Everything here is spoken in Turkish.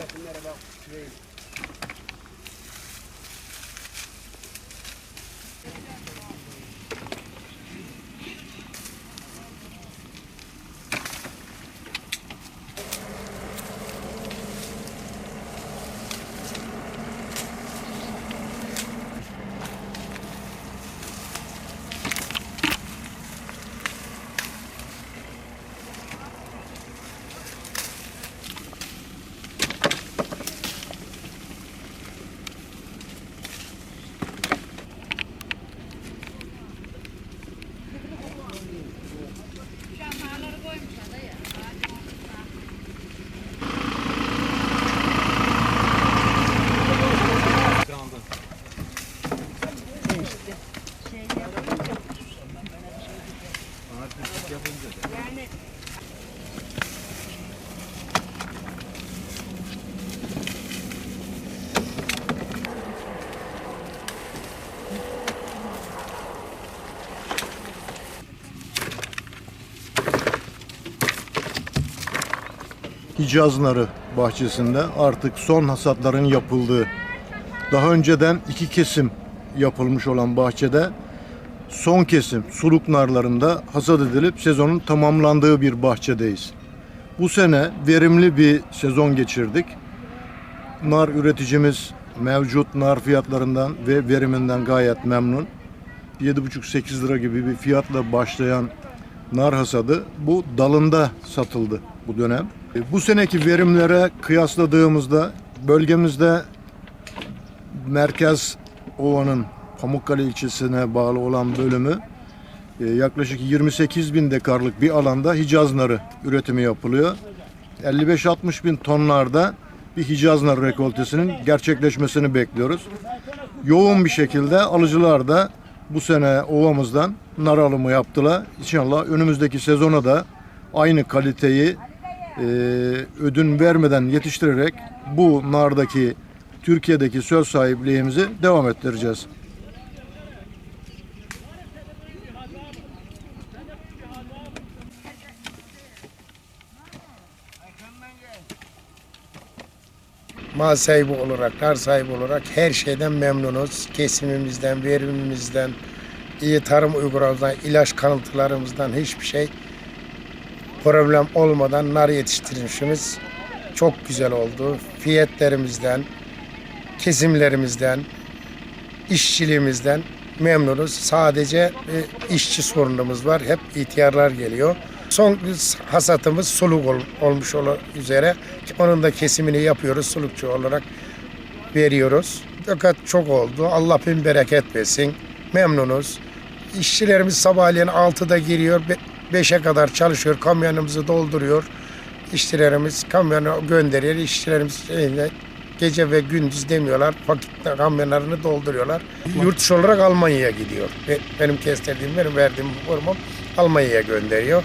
nothing that about trade. yapınca da. Yani Hicaz bahçesinde artık son hasatların yapıldığı, daha önceden iki kesim yapılmış olan bahçede son kesim suluk narlarında hasat edilip sezonun tamamlandığı bir bahçedeyiz. Bu sene verimli bir sezon geçirdik. Nar üreticimiz mevcut nar fiyatlarından ve veriminden gayet memnun. 7,5-8 lira gibi bir fiyatla başlayan nar hasadı bu dalında satıldı bu dönem. E, Bu seneki verimlere kıyasladığımızda bölgemizde Merkez Ova'nın Pamukkale ilçesine bağlı olan bölümü e, yaklaşık 28 bin dekarlık bir alanda Hicaz narı üretimi yapılıyor. 55-60 bin tonlarda bir Hicaz narı rekoltesinin gerçekleşmesini bekliyoruz. Yoğun bir şekilde alıcılar da bu sene ovamızdan nar alımı yaptılar. İnşallah önümüzdeki sezona da aynı kaliteyi e, ödün vermeden yetiştirerek bu nardaki Türkiye'deki söz sahipliğimizi devam ettireceğiz. Mal sahibi olarak, nar sahibi olarak her şeyden memnunuz. Kesimimizden, verimimizden, iyi tarım uygulamamızdan, ilaç kanıtlarımızdan hiçbir şey problem olmadan nar yetiştirişimiz çok güzel oldu. Fiyatlarımızdan, kesimlerimizden, işçiliğimizden memnunuz. Sadece işçi sorunumuz var. Hep ihtiyarlar geliyor. Son hasatımız suluk ol- olmuş ol- üzere. Onun da kesimini yapıyoruz. Sulukçu olarak veriyoruz. Fakat çok oldu. Allah bin bereket versin. Memnunuz. İşçilerimiz sabahleyin 6'da giriyor. 5'e kadar çalışıyor. Kamyonumuzu dolduruyor. İşçilerimiz kamyonu gönderiyor. İşçilerimiz gece ve gündüz demiyorlar. Vakitte kamyonlarını dolduruyorlar. Yurt dışı olarak Almanya'ya gidiyor. Benim kestirdiğim, benim verdiğim formum Almanya'ya gönderiyor.